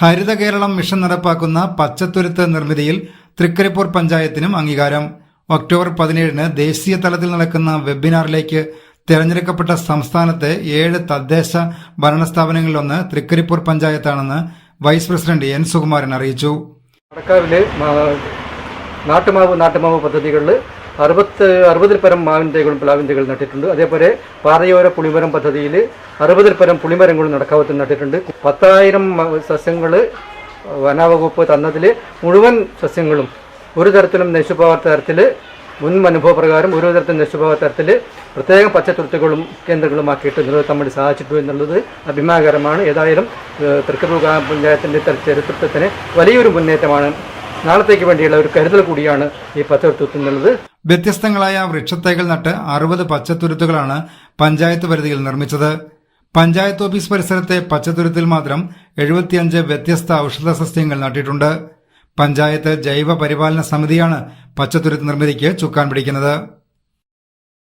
Haritha Keralam mission നടപ്പാക്കുന്ന പച്ചത്തുരുത്ത് നിർമ്മിതിയിൽ തൃക്കരിപ്പൂർ പഞ്ചായത്തിനും അംഗീകാരം. October പതിനേഴിന് ദേശീയ തലത്തിൽ നടക്കുന്ന വെബിനാറിലേക്ക് തിരഞ്ഞെടുക്കപ്പെട്ട സംസ്ഥാനത്തെ ഏഴ് തദ്ദേശ ഭരണ സ്ഥാപനങ്ങളിലൊന്ന് തൃക്കരിപ്പൂർ പഞ്ചായത്താണെന്ന് വൈസ് പ്രസിഡന്റ് എൻ സുകുമാരൻ അറിയിച്ചു. നടക്കാവിലെ നാട്ടുമാവ് നാട്ടുമാവ് പദ്ധതികളിൽ അറുപത്ത് അറുപതിൽ പരം മാവിൻ തൈകളും പ്ലാവിൻ നട്ടിട്ടുണ്ട്. അതേപോലെ പാതയോര പുളിമരം പദ്ധതിയിൽ അറുപതിൽ പരം പുളിമരങ്ങളും നടക്കാവത്തിൽ നട്ടിട്ടുണ്ട്. പത്തായിരം സസ്യങ്ങൾ വനവകുപ്പ് തന്നതിൽ മുഴുവൻ സസ്യങ്ങളും ഒരു തരത്തിലും നശുഭാവ തരത്തിൽ മുൻ അനുഭവപ്രകാരം ഓരോ തരത്തിലും നശുഭാവ തരത്തിൽ പ്രത്യേകം പച്ചത്തുരുത്തുകളും കേന്ദ്രങ്ങളുമാക്കിയിട്ട് നിലനിർത്താൻ വേണ്ടി സാധിച്ചിട്ടു എന്നുള്ളത് അഭിമാനകരമാണ്. ഏതായാലും തൃക്കപ്പൂർ ഗ്രാമപഞ്ചായത്തിന്റെ ചരിത്രത്തിന് വലിയൊരു മുന്നേറ്റമാണ് നാളത്തേക്ക് വേണ്ടിയുള്ള ഒരു കരുതൽ കൂടിയാണ് ഈ പച്ചത്തുരുത്ത് എന്നുള്ളത് വ്യത്യസ്തങ്ങളായ വൃക്ഷത്തൈകൾ നട്ട് അറുപത് പച്ചത്തുരുത്തുകളാണ് പഞ്ചായത്ത് പരിധിയിൽ നിർമ്മിച്ചത്. പഞ്ചായത്ത് ഓഫീസ് പരിസരത്തെ പച്ചത്തുരുത്തിൽ മാത്രം എഴുപത്തിയഞ്ച് വ്യത്യസ്ത ഔഷധ സസ്യങ്ങൾ നട്ടിട്ടുണ്ട്. പഞ്ചായത്ത് ജൈവ പരിപാലന സമിതിയാണ് പച്ചത്തുരുത്ത് നിർമ്മിതിക്ക് ചുക്കാൻ പിടിക്കുന്നത്.